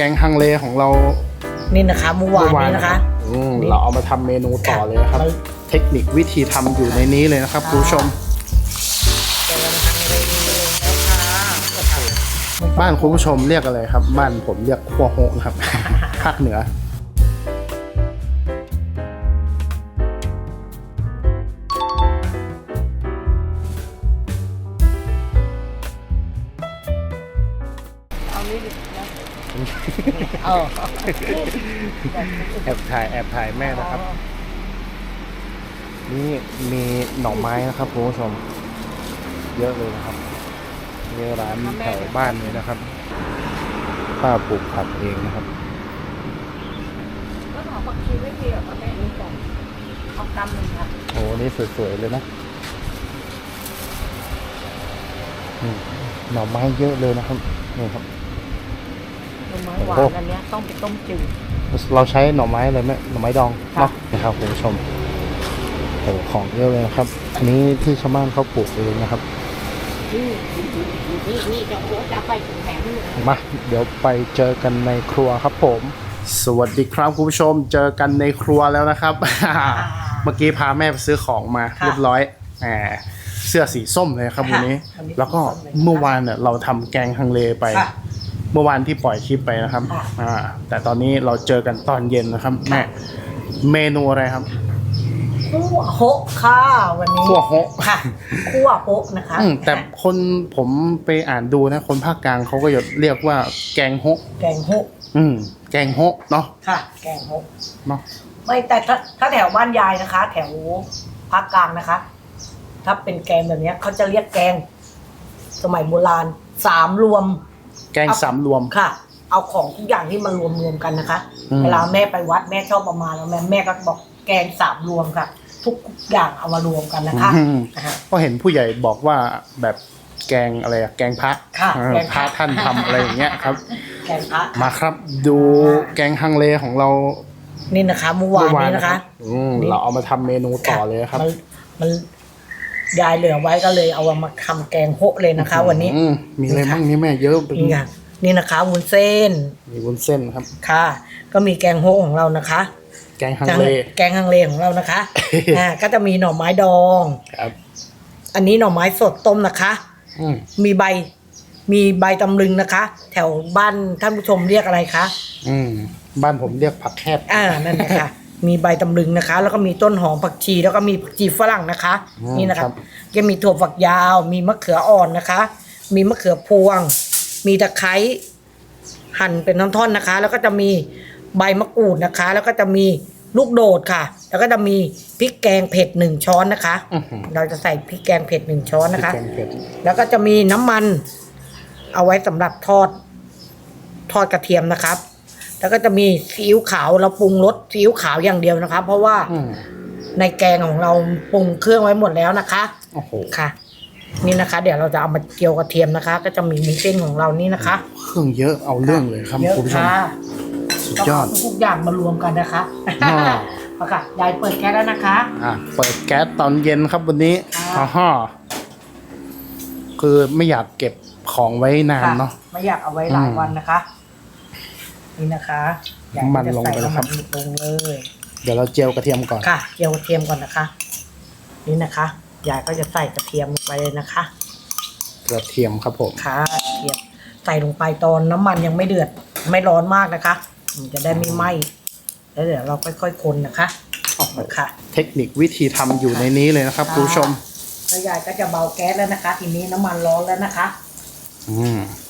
แกงฮังเลของเรา นี่นะคะเมื่อวาน นี้นะคะ อืมเราเอามาทำเมนูต่อเลยนะครับมันเทคนิควิธีทำอยู่ในนี้เลยนะครับคุณผู้ชมแกงทางเรงแล้วค่ะบ้านคุณผู้ชมเรียกอะไรครับ บ้านผมเรียกขั้วโฮนะครับ ภาคเหนือ เอานี่ดินะ เออแอบถ่ายแอบถ่ายแม่นะครับ นี่มีหน่อไม้นะครับคุณผู้ชม เยอะเลยนะครับนี่ร้านแถวบ้านเลยนะครับป้าปลูกผักเองนะครับก็หอผักชีไม่เกี่ยวกับแม่นี่ก่อนเอากำหนึ่งค่ะโอ้นี่สวยๆเลยนะนี่หน่อไม้เยอะเลยนะครับนี่ครับ หน่อไม้หวานอันเนี้ยต้องไปต้มจืดเราใช้หน่อไม้อะไรไหมหน่อไม้ดองค่ะเนาะนะครับคุณผู้ชมโอ้ของเยอะเลยนะครับ อันนี้ที่ชาวบ้านเขาปลูกเองนะครับนี่นี่นี่จะโอ้จะไปถึงแถมนี่มาเดี๋ยวไปเจอกันในครัวครับผม สวัสดีครับคุณผู้ชม เจอกันในครัวแล้วนะครับ เมื่อกี้พาแม่ไปซื้อของมาค่ะเรียบร้อยแหมเสื้อสีส้มเลยครับค่ะวันนี้วันนี้ แล้วก็สีส้มเลยเมื่อวานเนี่ยเราทำแกงฮังเลไปค่ะ เมื่อวานที่ปล่อยคลิปไปนะครับค่ะอ่า แต่ตอนนี้เราเจอกันตอนเย็นนะครับแม่เมนูอะไรครับคั่วโฮะค่ะวันนี้คั่วโฮะค่ะคั่วโฮะนะคะอืมแต่คนผมไปอ่านดูนะ คนภาคกลางเขาก็จะเรียกว่าแกงโฮะแกงโฮะอืม แกงโฮะเนาะค่ะ แกงโฮะเนาะไม่แต่ถ้าถ้าแถวบ้านยายนะคะ แถวภาคกลางนะคะ ถ้าเป็นแกงแบบเนี้ยเขาจะเรียกแกง สมัยโบราณสามรวม แกงสามรวม ค่ะ เอาของทุกอย่างที่มารวมรวมๆกันนะคะ อืม เวลาแม่ไปวัดแม่ชอบประมาณแล้วแม่แม่ก็บอกแกงสามรวมค่ะ ทุกอย่างเอามารวมกันนะคะอืมอ่า ก็เห็นผู้ใหญ่บอกว่าแบบแกงอะไรอะแกงพระค่ะเออแกงพพระ ระท่านทำอะไรอย่างเงี้ยครับ แกงพระ มาครับดูแกงฮังเลของเรานี่นะคะเมื่อวานนี้นะคะ อืมนี่เราเอามาทำเมนูต่อเลยครับ มันมัน ยายเหลือไว้ก็เลยเอามาทำแกงโฮะเลยนะคะ วันนี้อืมมีอะไรบ้างนี่แม่เยอะเป็นนี่ค่ะนี่นะคะวุ้นเส้นมีวุ้นเส้นครับ ค่ะ ก็มีแกงโฮะของเรานะคะ แกงฮังเลแกงฮังเลของเรานะคะอ่าก็จะมีหน่อไม้ดอง ครับ อันนี้หน่อไม้สดต้มนะคะ อืมมีใบ มีใบตำลึงนะคะ แถวบ้านท่านผู้ชมเรียกอะไรคะ อืมบ้านผมเรียกผักแคบอ่านั่นนะคะ มีใบตำลึงนะคะ แล้วก็มีต้นหอมผักชี แล้วก็มีผักชีฝรั่งนะคะ อืมนี่นะครัคะบก็มีถั่วฝักยาว มีมะเขืออ่อนนะคะ มีมะเขือพวง มีตะไคร้หั่นเป็นท่อนๆนะคะ แล้วก็จะมีใบมะกรูดนะคะ แล้วก็จะมีลูกโดดค่ะ แล้วก็จะมีพริกแกงเผ็ดหนึ่งช้อนนะคะ อื้อหือเราจะใส่พริกแกงเผ็ดหนึ่งช้อนนะคะแกงเผ็ดแล้วก็จะมีน้ำมัน เอาไว้สำหรับทอด ทอดกระเทียมนะครับ แล้วก็จะมีซีอิ๊วขาวเราปรุงรสซีอิ๊วขาวอย่างเดียวนะคะ เพราะว่าอืมในแกงของเราปรุงเครื่องไว้หมดแล้วนะคะ โอ้โหค่ะ นี่นะคะ เดี๋ยวเราจะเอามาเจียวกระเทียมนะคะ ก็จะมีมีเส้นของเรานี่นะคะเครื่องเยอะเอาเรื่องเลยครับเยอะคุณผู้ชม ค่ะสุดต้องยอเอาดทุกอย่างมารวมกันนะคะอ่า เอาค่ะยายเปิดแก๊สแล้วนะคะ อะเปิดแก๊สตอนเย็นครับวันนี้ค่ะ อ่าฮะคือไม่อยากเก็บของไว้นานค่ะเนาะ ไม่อยากเอาไว้หลายอืมวันนะคะ นี่นะคะยายน้ำมัก็นจะลงใส่ไปแล้วน้ำครัมับนลงเลย เดี๋ยวเราเจียวกระเทียมก่อน ค่ะเจียวกระเทียมก่อนนะคะ นี่นะคะยายก็จะใส่กระเทียมลงไปเลยนะคะกระเทียมครับผม ค่ะกระเทียมใส่ลงไปตอนน้ำมันยังไม่เดือดไม่ร้อนมากนะคะมันจะได้ไม่ไหม้แล้วเดี๋ยวเราค่อยๆคนนะคะโอ้โหค่ะ เทคนิควิธีทำอยู่ในนี้เลยนะครับคุณผู้ชม แล้วยายก็จะเบาแก๊สแล้วนะคะ ทีนี้น้ำมันร้อนแล้วนะคะอืม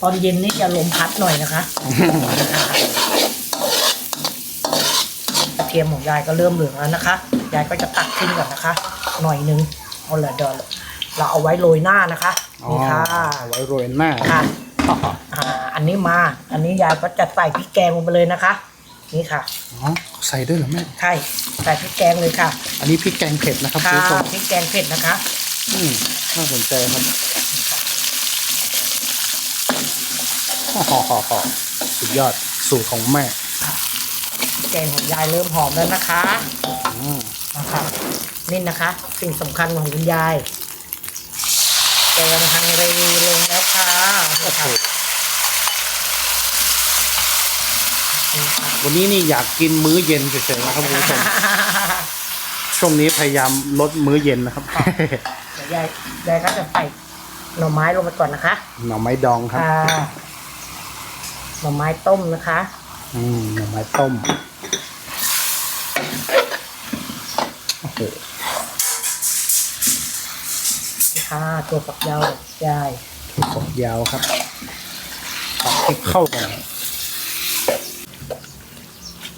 ตอนเย็นนี่จะลมพัดหน่อยนะคะกระเทียมของยายก็เริ่มเหลืองแล้วนะคะ ยายก็จะตักขึ้นก่อนนะคะ หน่อยนึงเอาละเดี๋ยวเราเอาไว้โรยหน้านะคะอ๋อนี่ค่ะเอาไว้โรยหน้าค่ะอ๋ออ่าอันนี้มา อันนี้ยายก็จะใส่พริกแกงลงไปเลยนะคะ นี่ค่ะอ๋อใส่ด้วยเหรอแม่ใช่ใส่พริกแกงเลยค่ะ อันนี้พริกแกงเผ็ดนะครับคุณค่ะผู้ชมพริกแกงเผ็ดนะคะ อืมน่าสนใจครับฮ่าฮ่าฮ่าฮ่า สุดยอดสูตรของแม่พริกแกงของยายเริ่มหอมแล้วนะคะอืมนะคะนี่นะคะ สิ่งสำคัญของคุณยายแกงทางเรลงแล้วค่ะนี่ค่ะนี่ค่ะวันนี้นี่อยากกินมื้อเย็นเฉยๆนะครับคุณผู้ชมช่วงนี้พยายามลดมื้อเย็นนะครับเดี๋ยวยายยายก็จะใส่หน่อไม้ลงไปก่อนนะคะ หน่อไม้ดองครับค่ะห น่อไม้ต้มนะคะ อืมหน่อไม้ต้มโอ้โหนี่ค่ะตัวฝักยาวยายถั่วฝักยาวครับผัดให้เข้ากัน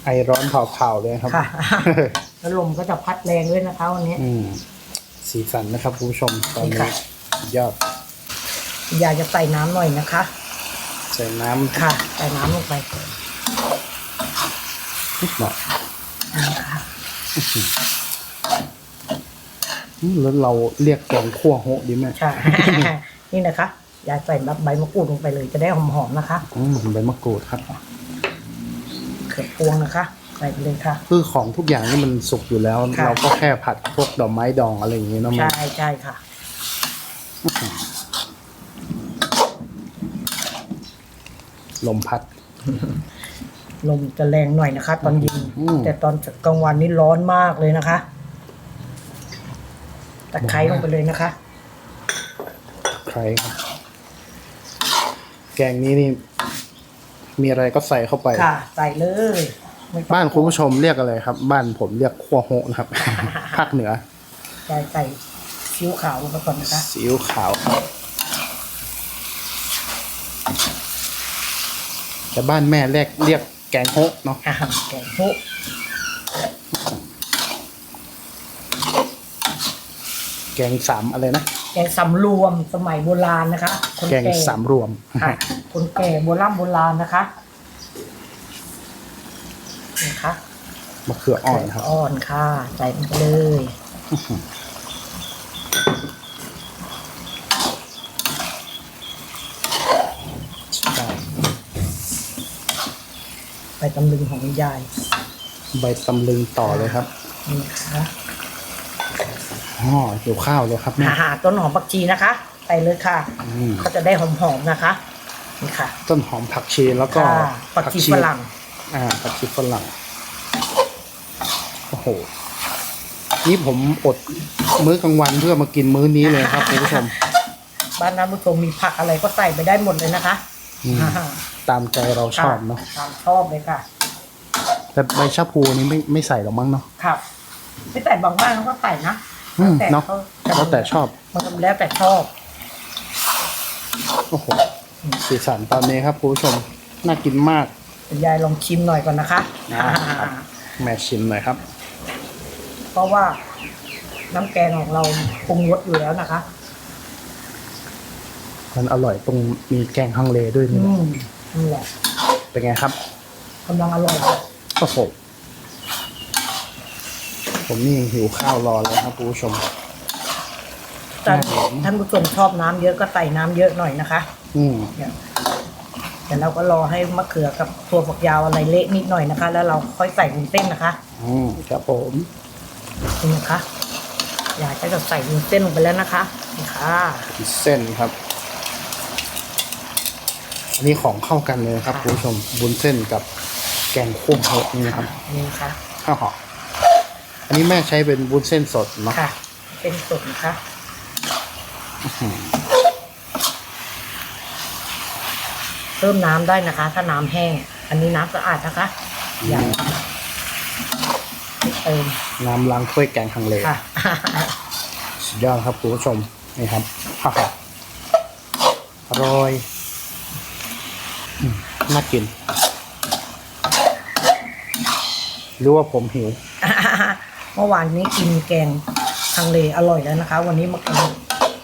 ไอร้อนเผาๆเลยครับ ค่ะ แล้วลมก็จะพัดแรงด้วยนะคะวันนี้ อืม สีสันนะครับคุณผู้ชมตอนนี่นี้ค่ะยอดยายจะใส่น้ำหน่อยนะคะ ใส่น้ำค่ะ ใส่น้ำลงไปนิดหน่อยนี่ค่ะอืมแล้วเราเรียกแกงคั่วโฮะดีไหมใช่ นี่นะคะยายใส่ใบมะกรูดลงไปเลยจะได้หอมๆนะคะ อืมใบมะกรูดครับเขือพวงนะคะใส่ไปเลยค่ะ คือของทุกอย่างนี่มันสุกอยู่แล้วค่ะเราก็แค่ผัดพวกดอกไม้ดองอะไรอย่างเงี้ยเนาะมันใช่ใช่ค่ะ ลมพัด ลมจะแรงหน่อยนะคะ ตอนเย็นอืม แต่ตอนกลางวันนี่ร้อนมากเลยนะคะตะไคร้ลงไปเลยนะคะ ใครครับ แกงนี้นี่ มีอะไรก็ใส่เข้าไป ค่ะ ใส่เลยไม่ต้องบ้านคุณผู้ชมเรียกอะไรครับ บ้านผมเรียกขั้วโฮะนะครับ ภาคเหนือยายใส่ซีอิ๊วขาวลงไปก่อนนะคะ ซีอิ๊วขาวครับ แต่บ้านแม่เรียกเรียกแกงโฮะเนาะอ่าแกงโฮะแกงสามอะไรนะ แกงสำรวมสมัยโบราณนะคะคนแกงแก่สามรวม ค่ะคนแก่โบราณโบราณนะคะนี่ค่ะมะเขืออ่อนครับ อ่อนค่ะ ใส่ลงไปเลย ใส่ตำลึงของคุณยายใบตำลึงต่อเลยครับนี่ค่ะอ๋อหิวข้าวเลยครับแม่หาต้นหอมผักชีนะคะใส่เลยค่ะอืม เขาจะได้หอมๆนะคะ นี่ค่ะต้นหอมผักชีแล้วก็ค่ะผักชีฝรั่งอ่าผักชีฝรั่งโอ้โหนี่ผมอดมื้อกลางวันเพื่อมากินมื้อนี้เลยครับคุณผู้ชม บ้านน้ำผู้ชมมีผักอะไรก็ใส่ไปได้หมดเลยนะคะ อืมตามใจเราชอบเนาะตามชอบเลยค่ะ แต่ใบชะพูนี่ไม่ไม่ใส่หรอกมั้งเนาะ ครับไม่แต่บางบ้านเขาก็ใส่นะอืมแต่เนาะเขาแล้วแต่ชอบ มันก็แล้วแต่ชอบ โอ้โหสีสันตอนนี้ครับคุณผู้ชมน่ากินมากคุณยายลองชิมหน่อยก่อนนะคะครับแม่ชิมหน่อยครับ เพราะว่าน้ำแกงของเราปรุงรสอยู่แล้วนะคะ มันอร่อยตรงมีแกงฮังเลด้วยนี่อืมนี่แหละเป็นไงครับกำลังอร่อยโอ้โหผมนี่หิวข้าวรอแล้วครับคุณผู้ชมท่านครับผม ท่านผู้ชมชอบน้ำเยอะก็ใส่น้ำเยอะหน่อยนะคะอืมเนี่ยแต่เราก็รอให้มะเขือกับถั่วฝักยาวอะไรเละนิดหน่อยนะคะ แล้วเราค่อยใส่วุ้นเส้นนะคะอืมครับผมนี่นะคะยายก็จะใส่วุ้นเส้นลงไปแล้วนะคะนี่ค่ะ เส้นครับ อันนี้ของเข้ากันเลยครับคุณผู้ชมบุญเส้นกับแกงคั่วเห็ดนี่นะครับนี่นะคะข้าวหอมอันนี้แม่ใช้เป็นบุญเส้นสดเนาะค่ะ เป็นสดนะคะเพิ่มน้ำได้นะคะ ถ้าน้ำแห้ง อันนี้น้ำสะอาดนะคะอย่าไม่เติมน้ำล้างถ้วยแกงฮังเลค่ะสุดยอดครับคุณผู้ชมนี่ครับฮ่าฮ่าอร่อยอืม น่ากิน หรือว่าผมหิว เมื่อวานนี้กินแกงทางเลอร่อยแล้วนะคะ วันนี้มากิน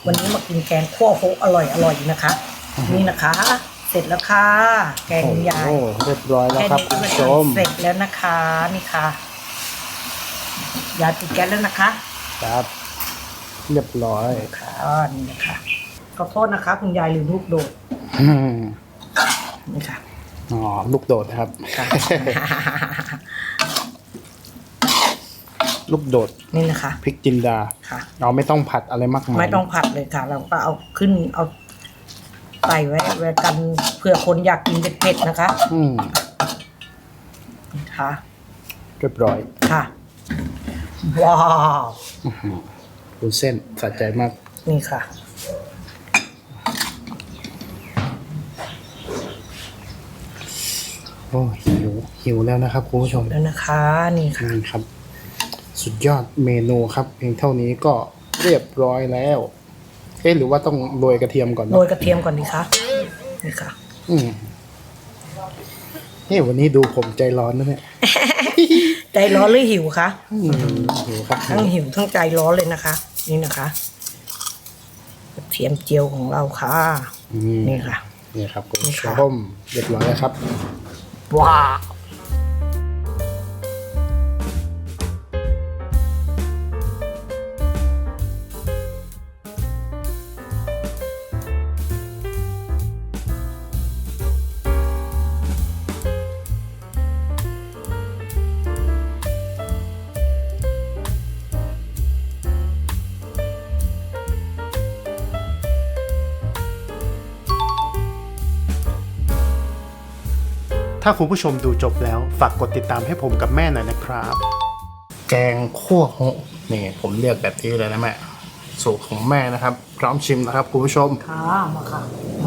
วันนี้มากินแกงคั่วโฮกอร่อยอร่อยนะคะอือฮึนี่นะคะ เสร็จแล้วค่ะ แกงคุณยายโอ้เรียบร้อยแล้วแค่ครับนี้คุณก็ผู้ชจะมเสร็จแล้วนะคะนี่ค่ะยายปิดแก๊สแล้วนะคะ ครับ เรียบร้อยค่ะนี่นะคะขอโทษนะคะ คุณยายลืมลูกโดดอืมนี่ค่ะ อ๋อลูกโดดนะครับค่ะลูกโดดนี่นะคะ พริกจินดาค่ะ เราไม่ต้องผัดอะไรมากมายไม่ต้องผัดเลยค่ะ เราก็เอาขึ้นเอาใส่ไว้ไว้กันเผื่อคนอยากกินเผ็ดๆนะคะอืมค่ะเรียบร้อยค่ะว้าววุ้นเส้นสะใจมากนี่ค่ะ โอ้หิวหิวแล้วนะครับคุณผู้ชมแล้วนะคะนี่ค่ะนี่ครับ สุดยอดเมนูครับ เพียงเท่านี้ก็เรียบร้อยแล้วเอ๊ะหรือว่าต้องโรยกระเทียมก่อนโรเนาะยกระเทียมก่อนดีคะนี่ค่ะ อืมนี่วันนี้ดูผมใจร้อนนะเนี่ยใจร้อนหรือหิวคะอืมหิวครับทั้งหิวทั้งใจร้อนเลยนะคะ นี่นะคะกระเทียมเจียวของเราค่ะ อืมนี่ค่ะ นี่ครับคุณนี่ผู้ชค่ะมเรียบร้อยแล้วครับ ว้ ถ้าคุณผู้ชมดูจบแล้ว ฝากกดติดตามให้ผมกับแม่หน่อยนะครับ แกงคั่วโฮะนี่ผมเรียกแบบนี้เลยนะแม่ สูตรของแม่นะครับ พร้อมชิมนะครับคุณผู้ชมค่ะมาค่ะ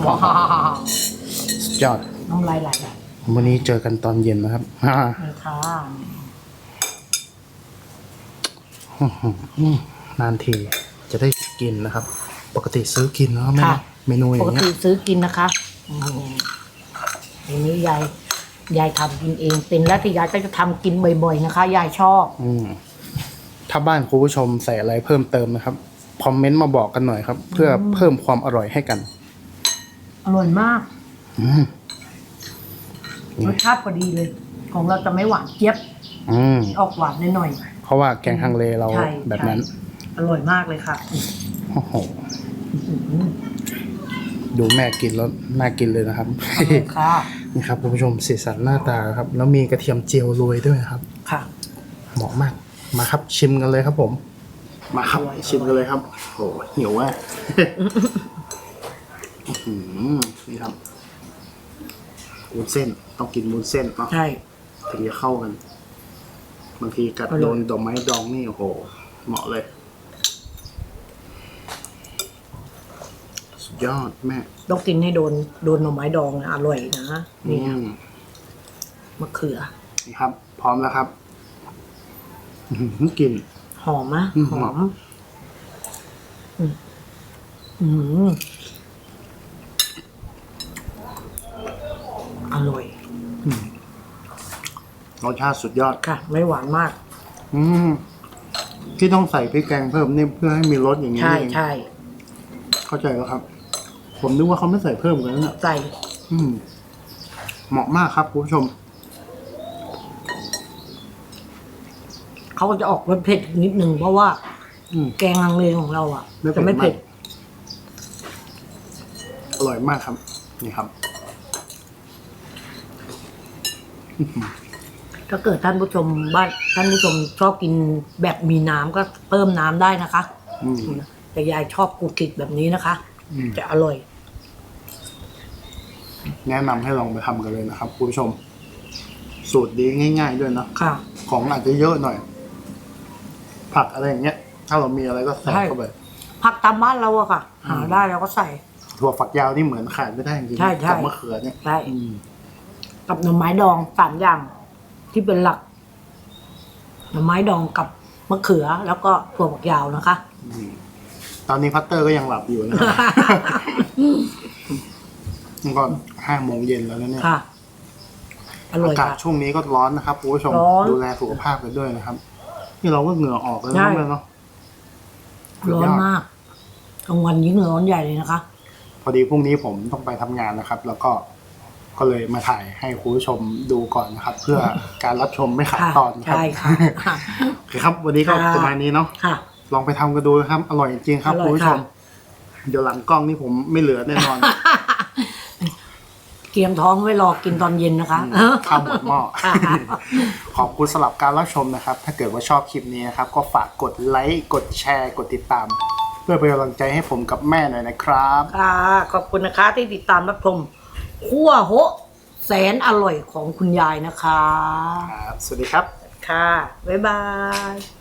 ว้าวสุดยอดน้ำลายไหลอะวันนี้เจอกันตอนเย็นนะครับฮ่านี่ค่ะนานทีจะได้กินนะครับ ปกติซื้อกินแล้วแม่ค่ะ เมนูอปย่ากงเงี้ติยซื้อกินนะคะอืมอันนี้ยาย ยายทำกินเองเป็นแล้วที่ยายก็จะทำกินบ่อยๆนะคะ ยายชอบ อืมถ้าบ้านคุณผู้ชมใส่อะไรเพิ่มเติมนะครับคอมเมนต์มาบอกกันหน่อยครับ เพื่อเพิ่มความอร่อยให้กัน อร่อยมากอืมรสชาติพอดีเลย ของเราจะไม่หวานเจี๊ยบอืมออกหวานหน่อยเพราะว่าแกงฮังเลเราใช่แบบนั้น ใช่ๆอร่อยมากเลยค่ะโอ้โห อื้อหือ ดูแม่กินแล้วน่ากินเลยนะครับอร่อยค่ะ นี่ครับคุณผู้ชมสีสันหน้าตาครับ แล้วมีกระเทียมเจียวโรยด้วยครับ ค่ะ เหมาะมาก มาครับชิมกันเลยครับผม มาครับอร่อยชิมกันเลยครับโอ้หิวอะอื้อหือนี่ครับวุ้นเส้นต้องกินวุ้นเส้นเนาะใช่ถึงจะเข้ากัน บางทีกัดอร่อยโดนดอกไม้ดองนี่โอ้โห เหมาะเลย สุด ยอดแม่ต้องกินให้โดนโดนหน่อไม้ดองนะอร่อยนะนี่อืมมะเขือ นี่ครับ พร้อมแล้วครับอื้อหือกลิ่น หอมมะอืม หอมอืมอืมอร่อยรสชาติสุดยอด ค่ะ ไม่หวานมาก อืมที่ต้องใส่พริกแกงเพิ่มนี่เพื่อให้มีรสอย่างนี้ใช่นี่เองใช่เข้าใจแล้วครับ ผมนึกว่าเขาไม่ใส่เพิ่มกันนะเนี่ยใส่อืม เหมาะมากครับคุณผู้ชม เขาก็จะออกรสเผ็ดนิดนึงเพราะว่า อืม แกงฮังเลของเราอะไม่เผ็ดจะไม่เผ็ดมากอร่อยมากครับ นี่ครับ ถ้าเกิดท่านผู้ชมบ้านท่านผู้ชมชอบกินแบบมีน้ำก็เพิ่มน้ำได้นะคะอืม แต่ยายชอบกุกกิกแบบนี้นะคะอืม จะอร่อย แนะนำให้ลองไปทำกันเลยนะครับคุณผู้ชม สูตรดีง่าย ๆ ด้วยเนอะค่ะ ของอาจจะเยอะหน่อย ผักอะไรอย่างเงี้ย ถ้าเรามีอะไรก็ใส่ใช่ เข้าไป ผักตามบ้านเราอะค่ะ หาได้เราก็ใส่ ถั่วฝักยาวนี่เหมือนขาดไม่ได้จริงๆใช่ใช่ กับมะเขือเนี่ยได้อืมกับหน่อไม้ดองสามอย่าง ที่เป็นหลัก หน่อไม้ดองกับมะเขือ แล้วก็ถั่วฝักยาวนะคะ อืม ตอนนี้พัตเตอร์ก็ยังหลับอยู่นะครับ มันก็ห้าโมงเย็นแล้วนะเนี่ย ค่ะ อร่อยอากาศค่ะ ช่วงนี้ก็ร้อนนะครับคุณผู้ชมร้อนดูแลสุขภาพกันด้วยนะครับ นี่เราก็เหงื่อออกแล้วใช่ นะเนาะร้อนมากกลางวันยิ่งร้อนใหญ่เลยนะคะ พอดีพรุ่งนี้ผมต้องไปทำงานนะครับ แล้วก็ก็เลยมาถ่ายให้คุณผู้ชมดูก่อนนะครับ เพื่อการรับชมไม่ขาดค่ะตอนครับใช่ค่ะค่ะ โอเคครับ วันนี้ก็ค่ะ ประมาณนี้เนาะ ค่ะ ลองไปทำกันดูนะครับ อร่อยจริงๆครับอร่อยคุณผู้ชม ค่ะ เดี๋ยวหลังกล้องนี่ผมไม่เหลือแน่นอน เตรียมท้องไว้รอกินตอนเย็นนะคะ ข้าวหมดหม้อค่ะขอบคุณสำหรับการรับชมนะครับ ถ้าเกิดว่าชอบคลิปนี้นะครับ ก็ฝากกดไลค์ กดแชร์ กดติดตาม เพื่อเป็นกำลังใจให้ผมกับแม่หน่อยนะครับ ค่ะขอบคุณนะคะที่ติดตามรับชมคั่วโฮะแสนอร่อยของคุณยายนะคะ ครับ สวัสดีครับ ค่ะ บ๊ายบาย